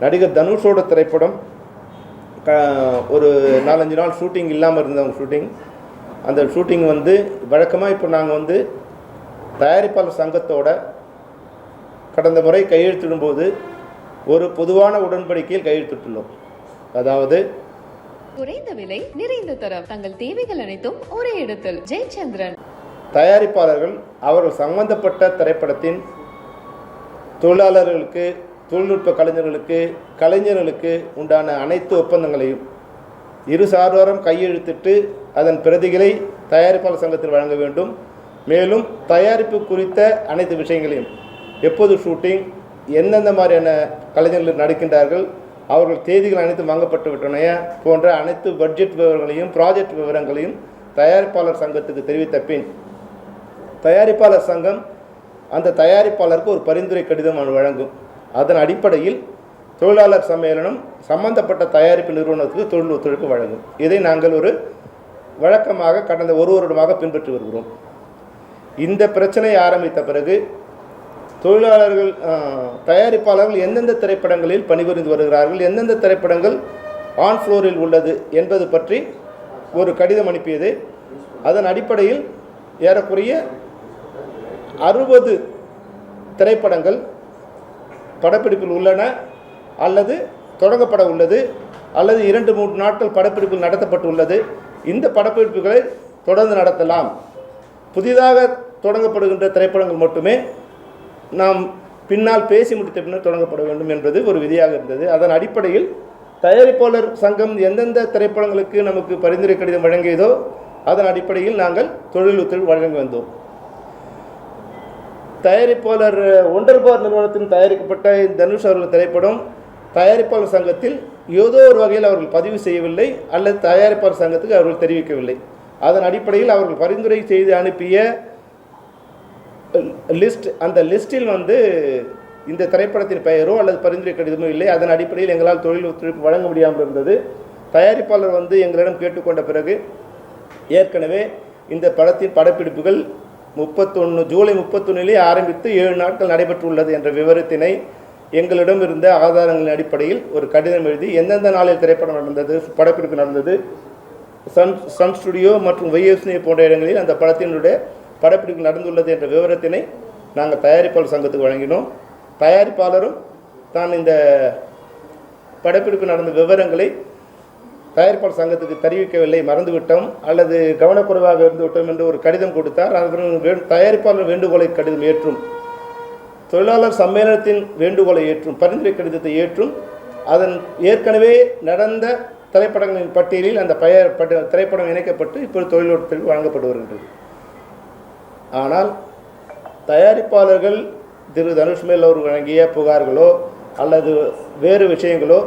நடிகர் தனுஷோட திரைப்படம் க ஒரு நாலஞ்சு நாள் ஷூட்டிங் இல்லாமல் இருந்தவங்க ஷூட்டிங். அந்த ஷூட்டிங் வந்து வழக்கமாக இப்போ நாங்கள் வந்து தயாரிப்பாளர் சங்கத்தோட கடந்த முறை கையெழுத்திடும்போது ஒரு பொதுவான உடன்படிக்கையில் கையெழுத்திட்டுள்ளோம். அதாவது குறைந்த விலை நிறைந்த தரம். தங்கள் தேவைகள் அனைத்தும் ஒரே இடத்தில். ஜெயச்சந்திரன். தயாரிப்பாளர்கள் அவர்கள் சம்பந்தப்பட்ட திரைப்படத்தின் தொழிலாளர்களுக்கு தொழில்நுட்ப கலைஞர்களுக்கு கலைஞர்களுக்கு உண்டான அனைத்து ஒப்பந்தங்களையும் இரு சார்வாரம் கையெழுத்திட்டு அதன் பிரதிகளை தயாரிப்பாளர் சங்கத்தில் வழங்க வேண்டும். மேலும் தயாரிப்பு குறித்த அனைத்து விஷயங்களையும் எப்போது ஷூட்டிங் எந்தெந்த மாதிரியான கலைஞர்கள் நடிக்கின்றார்கள் அவர்கள் தேதிகள் அனைத்தும் வாங்கப்பட்டு விட்டன போன்ற அனைத்து பட்ஜெட் விவரங்களையும் ப்ராஜெக்ட் விவரங்களையும் தயாரிப்பாளர் சங்கத்துக்கு தெரிவித்த பின் தயாரிப்பாளர் சங்கம் அந்த தயாரிப்பாளருக்கு ஒரு பரிந்துரை கடிதம் வழங்கும். அதன் அடிப்படையில் தொழிலாளர் சம்மேளனம் சம்பந்தப்பட்ட தயாரிப்பு நிறுவனத்துக்கு தொழில் ஒத்துழைப்பு வழங்கும். இதை நாங்கள் ஒரு வழக்கமாக கடந்த ஒரு வருடமாக பின்பற்றி வருகிறோம். இந்த பிரச்சனை ஆரம்பித்த பிறகு தொழிலாளர்கள் தயாரிப்பாளர்கள் எந்தெந்த திரைப்படங்களில் பணிபுரிந்து வருகிறார்கள் எந்தெந்த திரைப்படங்கள் ஆன் ஃப்ளோரில் உள்ளது என்பது பற்றி ஒரு கடிதம் அனுப்பியது. அதன் அடிப்படையில் ஏறக்குறைய அறுபது திரைப்படங்கள் படப்பிடிப்பில் உள்ளன அல்லது தொடங்கப்பட உள்ளது அல்லது இரண்டு மூன்று நாட்கள் படப்பிடிப்பில் நடத்தப்பட்டு உள்ளது. இந்த படப்பிடிப்புகளை தொடர்ந்து நடத்தலாம். புதிதாக தொடங்கப்படுகின்ற திரைப்படங்கள் மட்டுமே நாம் பின்னால் பேசி முடித்த பின்னர் தொடங்கப்பட வேண்டும் என்பது ஒரு விதியாக இருந்தது. அதன் அடிப்படையில் தயாரிப்பாளர் சங்கம் எந்தெந்த திரைப்படங்களுக்கு நமக்கு பரிந்துரை கடிதம் வழங்கியதோ அதன் அடிப்படையில் நாங்கள் தொழில் ஒத்துழைப்பு வழங்கி வந்தோம். தயாரிப்பாளர் ஒன்றர்பார் நிறுவனத்தின் தயாரிக்கப்பட்ட இந்த தனுஷ் அவர்கள் திரைப்படம் தயாரிப்பாளர் சங்கத்தில் ஏதோ ஒரு வகையில் அவர்கள் பதிவு செய்யவில்லை அல்லது தயாரிப்பாளர் சங்கத்துக்கு அவர்கள் தெரிவிக்கவில்லை. அதன் அடிப்படையில் அவர்கள் பரிந்துரை செய்து அனுப்பிய லிஸ்ட் அந்த லிஸ்டில் வந்து இந்த திரைப்படத்தின் பெயரோ அல்லது பரிந்துரை கடிதமோ இல்லை. அதன் அடிப்படையில் எங்களால் தொழில் ஒத்துழைப்பு வழங்க முடியாமல் இருந்தது. தயாரிப்பாளர் வந்து எங்களிடம் கேட்டுக்கொண்ட பிறகு ஏற்கனவே இந்த படத்தின் படப்பிடிப்புகள் முப்பத்தொன்று ஜூலை முப்பத்தொன்னிலே ஆரம்பித்து ஏழு நாட்கள் நடைபெற்றுள்ளது என்ற விவரத்தினை எங்களிடம் இருந்த ஆதாரங்களின் அடிப்படையில் ஒரு கடிதம் எழுதி எந்தெந்த நாளில் திரைப்படம் நடந்தது படப்பிடிப்பு நடந்தது சன் சன் ஸ்டுடியோ மற்றும் வைஎஸ்னி போன்ற இடங்களில் அந்த படத்தினுடைய படப்பிடிப்பு நடந்துள்ளது என்ற விவரத்தினை நாங்கள் தயாரிப்பாளர் சங்கத்துக்கு வழங்கினோம். தயாரிப்பாளரும் தான் இந்த படப்பிடிப்பு நடந்த விவரங்களை தயாரிப்பாளர் சங்கத்துக்கு தெரிவிக்கவில்லை மறந்துவிட்டோம். அல்லது கவனக்குறைவாக இருந்துவிட்டோம் என்று ஒரு கடிதம் கொடுத்தார். அதன் தயாரிப்பாளர் வேண்டுகோளை கடிதம் ஏற்றும். தொழிலாளர் சம்மேளனத்தின் வேண்டுகோளை ஏற்றும். பரிந்துரை கடிதத்தை ஏற்றும். அதன் ஏற்கனவே நடந்த திரைப்படங்களின் பட்டியலில் அந்த பெயர் பட்ட திரைப்படம் இணைக்கப்பட்டு இப்போது தொழில்நுட்பத்தில் வழங்கப்பட்டு வருகின்றது ஆனால் தயாரிப்பாளர்கள் திரு தனுஷ்மேல் அவர் வழங்கிய புகார்களோ அல்லது வேறு விஷயங்களோ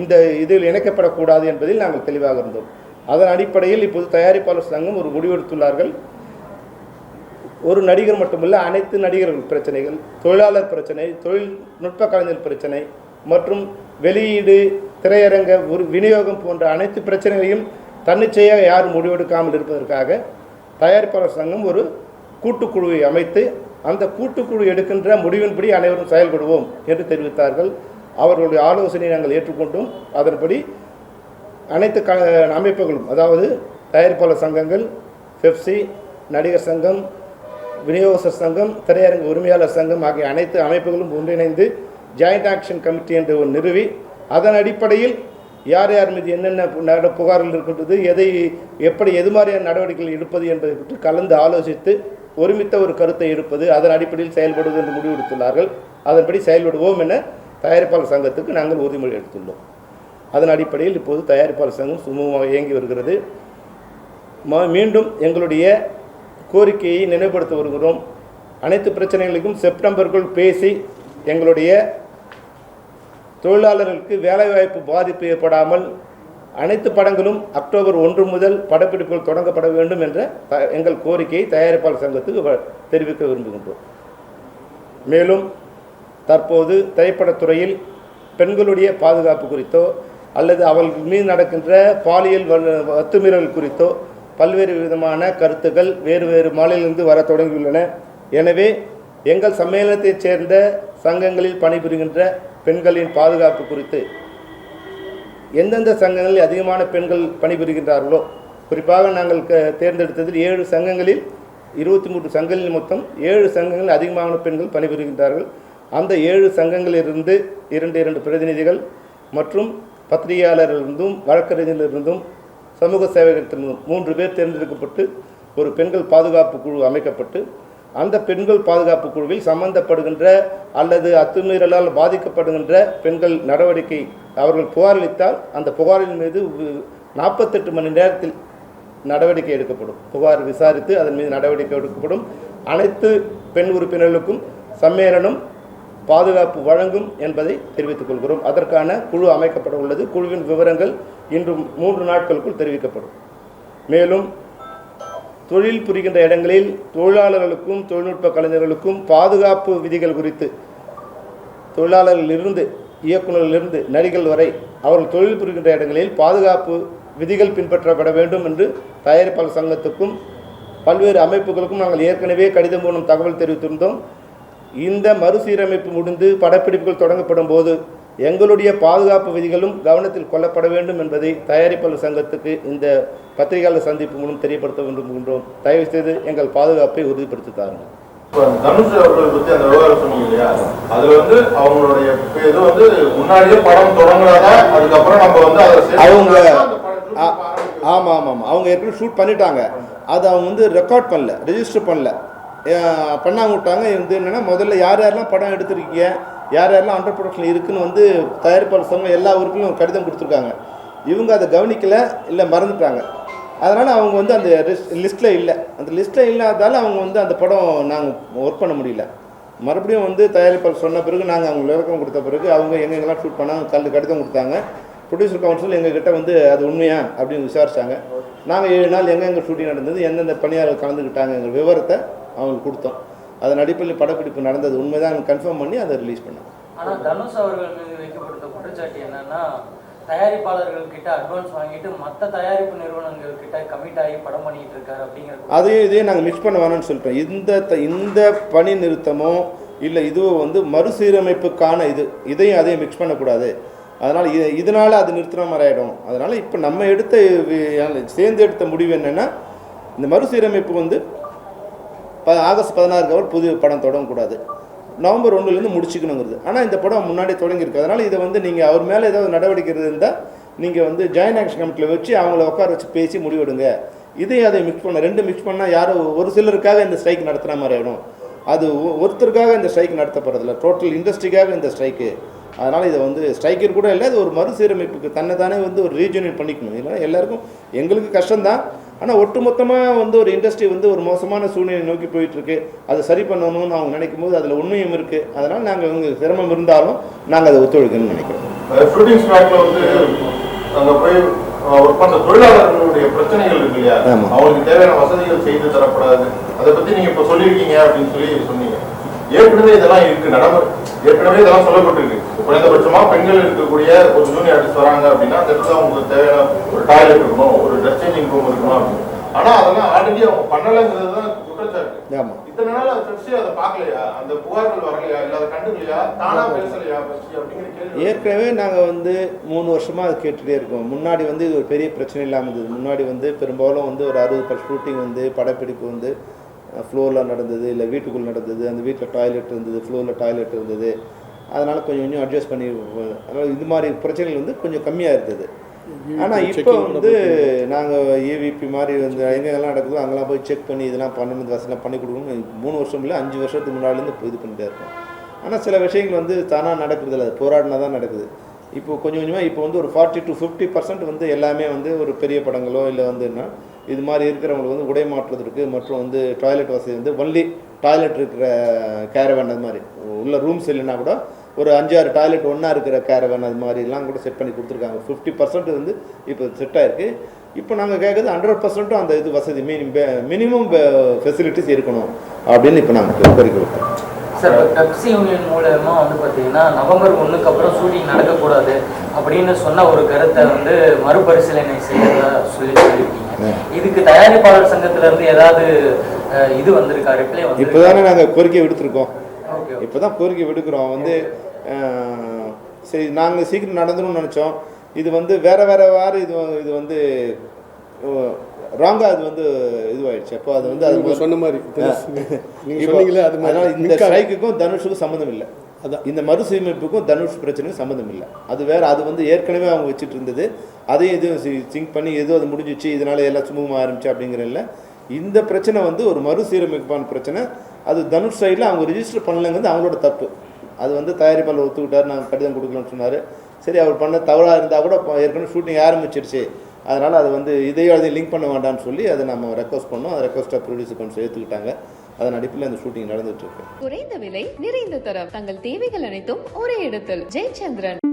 இந்த இதில் இணைக்கப்படக்கூடாது என்பதில் நாங்கள் தெளிவாக இருந்தோம். அதன் அடிப்படையில் இப்போது தயாரிப்பாளர் சங்கம் ஒரு முடிவெடுத்துள்ளார்கள். ஒரு நடிகர் மட்டுமல்ல அனைத்து நடிகர்கள் பிரச்சனைகள் தொழிலாளர் பிரச்சனை தொழில்நுட்ப கலைஞர் பிரச்சனை மற்றும் வெளியீடு திரையரங்க ஒரு விநியோகம் போன்ற அனைத்து பிரச்சனைகளையும் தன்னிச்சையாக யாரும் முடிவெடுக்காமல் இருப்பதற்காக தயாரிப்பாளர் சங்கம் ஒரு கூட்டுக்குழுவை அமைத்து அந்த கூட்டுக்குழு எடுக்கின்ற முடிவின்படி அனைவரும் செயல்படுவோம் என்று தெரிவித்தார்கள். அவர்களுடைய ஆலோசனையை நாங்கள் ஏற்றுக்கொண்டோம். அதன்படி அனைத்து க அமைப்புகளும் அதாவது தயாரிப்பாளர் சங்கங்கள் பெப்சி நடிகர் சங்கம் விநியோகஸ்தர் சங்கம் திரையரங்கு உரிமையாளர் சங்கம் ஆகிய அனைத்து அமைப்புகளும் ஒன்றிணைந்து ஜாயிண்ட் ஆக்ஷன் கமிட்டி என்று ஒரு நிறுவி அதன் அடிப்படையில் யார் யார் மீது என்னென்ன பு- நட- புகார்கள் இருக்கின்றது எதை எப்படி எது மாதிரியான நடவடிக்கைகள் எடுப்பது என்பதை பற்றி கலந்து ஆலோசித்து ஒருமித்த ஒரு கருத்தை எடுப்பது அதன் அடிப்படையில் செயல்படுவது என்று முடிவெடுத்துள்ளார்கள். அதன்படி செயல்படுவோம் என தயாரிப்பாளர் சங்கத்துக்கு நாங்கள் உறுதிமொழி எடுத்துள்ளோம். அதன் அடிப்படையில் இப்போது தயாரிப்பாளர் சங்கம் சுமூகமாக இயங்கி வருகிறது. ம- மீண்டும் எங்களுடைய கோரிக்கையை நினைவுபடுத்த வருகிறோம். அனைத்து பிரச்சனைகளுக்கும் செப்டம்பருக்குள் பேசி எங்களுடைய தொழிலாளர்களுக்கு வேலைவாய்ப்பு பாதிப்பு ஏற்படாமல் அனைத்து படங்களும் அக்டோபர் ஒன்று முதல் படப்பிடிப்புகள் தொடங்கப்பட வேண்டும் என்ற த- எங்கள் கோரிக்கையை தயாரிப்பாளர் சங்கத்துக்கு வ- தெரிவிக்க விரும்புகின்றோம். மேலும் தற்போது திரைப்படத்துறையில் பெண்களுடைய பாதுகாப்பு குறித்தோ அல்லது அவர்கள் மீது நடக்கின்ற பாலியல் வல்- அத்துமீறல் குறித்தோ பல்வேறு விதமான கருத்துக்கள் வேறு வேறு மாநிலங்களிலிருந்து வர தொடங்கியுள்ளன. எனவே எங்கள் சம்மேளனத்தைச் சேர்ந்த சங்கங்களில் பணிபுரிகின்ற பெண்களின் பாதுகாப்பு குறித்து எந்தெந்த சங்கங்களில் அதிகமான பெண்கள் பணிபுரிகின்றார்களோ குறிப்பாக நாங்கள் க- தேர்ந்தெடுத்ததில் ஏழு சங்கங்களில் இருபத்தி மூன்று சங்கங்களில் மொத்தம் ஏழு சங்கங்களில் அதிகமான பெண்கள் பணிபுரிகின்றார்கள். அந்த ஏழு சங்கங்களிலிருந்து இரண்டு இரண்டு பிரதிநிதிகள் மற்றும் பத்திரிகையாளரிலிருந்தும் வழக்கறிஞரிலிருந்தும் சமூக சேவகத்திலிருந்தும் மூன்று பேர் தேர்ந்தெடுக்கப்பட்டு ஒரு பெண்கள் பாதுகாப்பு குழு அமைக்கப்பட்டு அந்த பெண்கள் பாதுகாப்பு குழுவில் சம்பந்தப்படுகின்ற அல்லது அத்துமீறலால் பாதிக்கப்படுகின்ற பெண்கள் நடவடிக்கை அவர்கள் புகாரளித்தால் அந்த புகாரின் மீது நாற்பத்தெட்டு மணி நேரத்தில் நடவடிக்கை எடுக்கப்படும். புகார் விசாரித்து அதன் மீது நடவடிக்கை எடுக்கப்படும். அனைத்து பெண் உறுப்பினர்களுக்கும் சம்மேளனம் பாதுகாப்பு வழங்கும் என்பதை தெரிவித்துக் கொள்கிறோம். அதற்கான குழு அமைக்கப்பட உள்ளது. குழுவின் விவரங்கள் இன்று மூன்று நாட்களுக்குள் தெரிவிக்கப்படும். மேலும் தொழில் புரிகின்ற இடங்களில் தொழிலாளர்களுக்கும் தொழில்நுட்ப கலைஞர்களுக்கும் பாதுகாப்பு விதிகள் குறித்து தொழிலாளர்களிலிருந்து இயக்குநர்களிலிருந்து நடிகள் வரை அவர்கள் தொழில் புரிகின்ற இடங்களில் பாதுகாப்பு விதிகள் பின்பற்றப்பட வேண்டும் என்று தயாரிப்பாளர் சங்கத்துக்கும் பல்வேறு அமைப்புகளுக்கும் நாங்கள் ஏற்கனவே கடிதம் மூலம் தகவல் தெரிவித்திருந்தோம். இந்த மறுசீரமைப்பு முடிந்து படப்பிடிப்புகள் தொடங்கப்படும் போது எங்களுடைய பாதுகாப்பு விதிகளும் கவனத்தில் கொள்ளப்பட வேண்டும் என்பதை தயாரிப்பாளர் சங்கத்துக்கு இந்த பத்திரிகையாளர் சந்திப்பு மூலம் தெரியப்படுத்த விரும்புகின்றோம். தயவு செய்து எங்கள் பாதுகாப்பை உறுதிப்படுத்தி தாருங்கள். இப்ப அந்த தனுஷ் அவர்கள் பத்தி அந்த விவகாரம் சொன்னீங்க இல்லையா? அதுல வந்து அவங்களுடைய இது வந்து முன்னாடியே படம் தொடங்குறாங்க அதுக்கப்புறம் நம்ம வந்து அதை அவங்க ஆமாம் அவங்க ஏற்கனவே ஷூட் பண்ணிட்டாங்க. அதை அவங்க வந்து ரெக்கார்ட் பண்ணல ரெஜிஸ்டர் பண்ணல. அஹ் விட்டாங்க வந்து என்னென்னா முதல்ல யார் யாரெல்லாம் படம் எடுத்திருக்கீங்க யார் யாரெல்லாம் அண்டர் ப்ரொடக்ஷன் இருக்குதுன்னு வந்து தயாரிப்பாளர் சங்கம் எல்லா ஊருக்கும் கடிதம் கொடுத்துருக்காங்க. இவங்க அதை கவனிக்கலை இல்லை மறந்துட்டாங்க. அதனால் அவங்க வந்து அந்த லிஸ்ட்டில் இல்லை. அந்த லிஸ்ட்டில் இல்லாததால் அவங்க வந்து அந்த படம் நாங்கள் ஒர்க் பண்ண முடியல. மறுபடியும் வந்து தயாரிப்பாளர் சொன்ன பிறகு நாங்கள் அவங்க விளக்கம் கொடுத்த பிறகு அவங்க எங்கெங்கெல்லாம் ஷூட் பண்ணாங்க கல் கடிதம் கொடுத்தாங்க. ப்ரொடியூசர் கவுன்சில் எங்ககிட்ட வந்து அது உண்மையா? அப்படின்னு விசாரிச்சாங்க. நாங்கள் ஏழு நாள் எங்கெங்கே ஷூட்டிங் நடந்தது எந்தெந்த பணியாளர்கள் கலந்துக்கிட்டாங்கிற விவரத்தை அவங்களுக்கு கொடுத்தோம். அதன் அடிப்படையில் படப்பிடிப்பு நடந்தது. உண்மைதான் கன்ஃபார்ம் பண்ணி அதை ரிலீஸ் பண்ணோம். ஆனா தனுஷ் அவர்கள் மீது வைக்கப்பட்ட குற்றச்சாட்டு என்னன்னா தயாரிப்பாளர்கள் கிட்ட அட்வான்ஸ் வாங்கிட்டு மத்த தயாரிப்பு நிறுவனங்கள் கிட்ட கமிட் ஆகி படம் பண்ணிட்டு இருக்காரு அப்படிங்கிற அதையும் இதையும் நாங்கள் மிக்ஸ் பண்ண வேணாம்னு சொல்லிட்டோம். இந்த இந்த பணி நிறுத்தமோ இல்லை இதுவோ வந்து மறுசீரமைப்புக்கான இது இதையும் அதையும் மிக்ஸ் பண்ணக்கூடாது. அதனால் இது இதனால் அது நிறுத்தின மாதிரி ஆகிடும் அதனால் இப்போ நம்ம எடுத்த சேர்ந்து எடுத்த முடிவு என்னென்னா இந்த மறுசீரமைப்பு வந்து ப ஆகஸ்ட் பதினாறுக்கு அவர் புது படம் தொடங்கக்கூடாது நவம்பர் ஒன்றுலேருந்து முடிச்சுக்கணுங்கிறது. ஆனால் இந்த படம் முன்னாடி தொடங்கியிருக்கு. அதனால் இதை வந்து நீங்கள் அவர் மேலே ஏதாவது நடவடிக்கை இருந்தால் நீங்கள் வந்து ஜாயின் ஆக்ஷன் கமிட்டியில் வச்சு அவங்கள உட்கார வச்சு பேசி முடிவெடுங்க. இதையும் அதை மிக்ஸ் பண்ண ரெண்டு மிக்ஸ் பண்ணால் யாரும் ஒரு சிலருக்காக இந்த ஸ்ட்ரைக் நடத்துகிற மாதிரி ஆகிடும் அது ஒ- ஒருத்தருக்காக இந்த ஸ்ட்ரைக் நடத்தப்படுறதில்ல. டோட்டல் இண்டஸ்ட்ரிக்காக இந்த ஸ்ட்ரைக்கு அதனால் இதை வந்து ஸ்ட்ரைக்கர் கூட இல்லை அது ஒரு மறுசீரமைப்புக்கு தன்னை தானே வந்து ஒரு ரீஜனில் பண்ணிக்கணும். இல்லைன்னா எல்லாருக்கும் எங்களுக்கு கஷ்டம்தான். ஆனால் ஒட்டுமொத்தமாக வந்து ஒரு இண்டஸ்ட்ரி வந்து ஒரு மோசமான சூழ்நிலை நோக்கி போயிட்டுருக்கு. அதை சரி பண்ணணும்னு அவங்க நினைக்கும் போது அதில் உண்மையும் இருக்குது அதனால் நாங்கள் இவங்க சிரமம் இருந்தாலும் நாங்கள் அதை ஒத்துழைக்கணும்னு நினைக்கிறோம். ஷூட்டிங் வந்து அங்க போய் ஒர்க் பண்ற தொழிலாளர்களுடைய பிரச்சனைகள் இருக்கு இல்லையா. அவங்களுக்கு தேவையான வசதிகள் செய்து தரப்படாது. அதை பத்தி நீங்க இப்ப சொல்லியிருக்கீங்க அப்படின்னு சொல்லி சொன்னீங்க. ஏற்கனவே இதெல்லாம் இருக்கு நடைமுறை ஏற்கனவே இதெல்லாம் சொல்லப்பட்டிருக்கு. குறைந்தபட்சமா பெண்கள் இருக்கக்கூடிய ஒரு ஜூனியர் ஆர்டிஸ்ட் வராங்க அப்படின்னா அந்த இடத்துல அவங்களுக்கு தேவையான ஒரு டாய்லெட் இருக்கணும் ஒரு ட்ரெஸ் சேஞ்சிங் ரூம் இருக்கணும் அப்படின்னு. ஆனா அதெல்லாம் ஆல்ரெடி அவங்க பண்ணலைங்கிறது தான் குற்றச்சாட்டு. இத்தனை நாள் அந்த சர்ச்சை அதை பார்க்கலையா? அந்த புகார்கள் வரலையா? இல்ல அதை கண்டுக்கலையா? தானா பேசலையா அப்படிங்கிற கேள்வி ஏற்கனவே நாங்கள் வந்து மூணு வருஷமாக அது கேட்டுகிட்டே இருக்கோம். முன்னாடி வந்து இது ஒரு பெரிய பிரச்சனை இல்லாமல் இருந்தது. முன்னாடி வந்து பெரும்பாலும் வந்து ஒரு அறுபது பர் ஷூட்டிங் வந்து படப்பிடிப்பு வந்து ஃப்ளோரில் நடந்தது இல்லை வீட்டுக்குள் நடந்தது அந்த வீட்டில் டாய்லெட் இருந்தது ஃப்ளோரில் டாய்லெட் இருந்தது. அதனால் கொஞ்சம் கொஞ்சம் அட்ஜஸ்ட் பண்ணி அதனால் இது மாதிரி பிரச்சனைகள் வந்து கொஞ்சம் கம்மியாக இருந்தது. ஆனால் இப்போ வந்து நாங்கள் ஏவிபி மாதிரி வந்து எங்கெங்கெல்லாம் நடக்குதோ அங்கெல்லாம் போய் செக் பண்ணி இதெல்லாம் பண்ணணும் வசதிலாம் பண்ணி கொடுக்கணும் மூணு வருஷம் இல்லை அஞ்சு வருஷத்துக்கு முன்னாடிலேருந்து இது பண்ணிட்டே இருக்கோம். ஆனால் சில விஷயங்கள் வந்து தானாக நடக்குது இல்லை போராடினா தான் நடக்குது. இப்போ கொஞ்சம் கொஞ்சமாக இப்போ வந்து ஒரு ஃபார்ட்டி டு ஃபிஃப்டி பர்சன்ட் வந்து எல்லாமே வந்து ஒரு பெரிய படங்களோ இல்லை வந்துன்னா இது மாதிரி இருக்கிறவங்களுக்கு வந்து உடை மாற்றுவதற்கு மற்றும் வந்து டாய்லெட் வசதி வந்து ஒன்லி டாய்லெட் இருக்கிற கேரவேன் அது மாதிரி. உள்ள ரூம்ஸ் இல்லைன்னா கூட ஒரு அஞ்சாறு டாய்லெட் ஒன்றா இருக்கிற கேரவேன் அது மாதிரிலாம் கூட செட் பண்ணி கொடுத்துருக்காங்க. ஃபிஃப்டி பர்சன்ட் வந்து இப்போ செட் ஆயிருக்கு. இப்போ நாங்கள் கேட்குறது ஹண்ட்ரட் பர்சன்ட்டும் அந்த இது வசதி மினிமம் மினிமம் ஃபெசிலிட்டிஸ் இருக்கணும் அப்படின்னு இப்போ நாங்கள் கோரிக்கை வைக்கிறோம். சார் பெப்சி யூனியன் மூலமா வந்து பாத்தீங்கன்னா நவம்பர் ஒண்ணுக்கு அப்புறம் ஷூட்டிங் நடக்கக்கூடாது அப்படின்னு சொன்ன ஒரு கருத்தை வந்து மறுபரிசீலனை செய்யறதா சொல்லி சொல்லியிருக்கீங்க. இதுக்கு தயாரிப்பாளர் சங்கத்துல இருந்து ஏதாவது இது வந்திருக்கா? ரிப்ளை இப்போ வந்து தானே நாங்கள் கோரிக்கை விடுத்திருக்கோம். இப்போ தான் கோரிக்கை விடுக்கிறோம். வந்து சரி நாங்கள் சீக்கிரம் நடந்துரும்னு நினச்சோம். இது வந்து வேற வேற வார இது இது வந்து ராங்காக அது வந்து இதுவாயிடுச்சு. அப்போ அது வந்து அது சொன்ன மாதிரி. சொன்னீங்களே அது மாதிரி. இந்த. ஸ்ட்ரைக்குக்கும் தனுஷுக்கும் சம்மந்தம் இல்லை அதான். இந்த மறுசீரமைப்புக்கும் தனுஷ் பிரச்சனைக்கும் சம்மந்தம் இல்லை அது வேற அது வந்து ஏற்கனவே அவங்க வச்சுட்டு இருந்தது அதையும் இதுவும் சிங்க் பண்ணி ஏதோ அது முடிஞ்சிச்சு இதனால எல்லாம் சுமூகமாக ஆரம்பிச்சு அப்படிங்கிற இல்லை. இந்த பிரச்சனை வந்து ஒரு மறுசீரமைப்பான பிரச்சனை. அது தனுஷ் சைடில் அவங்க ரிஜிஸ்டர் பண்ணலங்கிறது அவங்களோட தப்பு. அது வந்து தயாரிப்பாளர் ஒத்துக்கிட்டார் நாங்கள் கடிதம் கொடுக்கலாம்னு சொன்னார். சரி அவர் பண்ண தவறாக இருந்தால் கூட ஏற்கனவே ஷூட்டிங் ஆரம்பிச்சிருச்சு. அதனால் அது வந்து இதையும் அதையும் லிங்க் பண்ண வேண்டாம்னு சொல்லி அதை நம்ம ரெக்வஸ்ட் பண்ணோம். அதை ரெக்வஸ்ட்டாக ப்ரொடியூசர் கொஞ்சம் ஏற்றுக்கிட்டாங்க அதன் அடிப்படையில் அந்த ஷூட்டிங் நடந்துட்டு இருக்கு. குறைந்த விலை நிறைந்த தரம். தங்கள் தேவைகள் அனைத்தும் ஒரே இடத்தில். ஜெயச்சந்திரன்.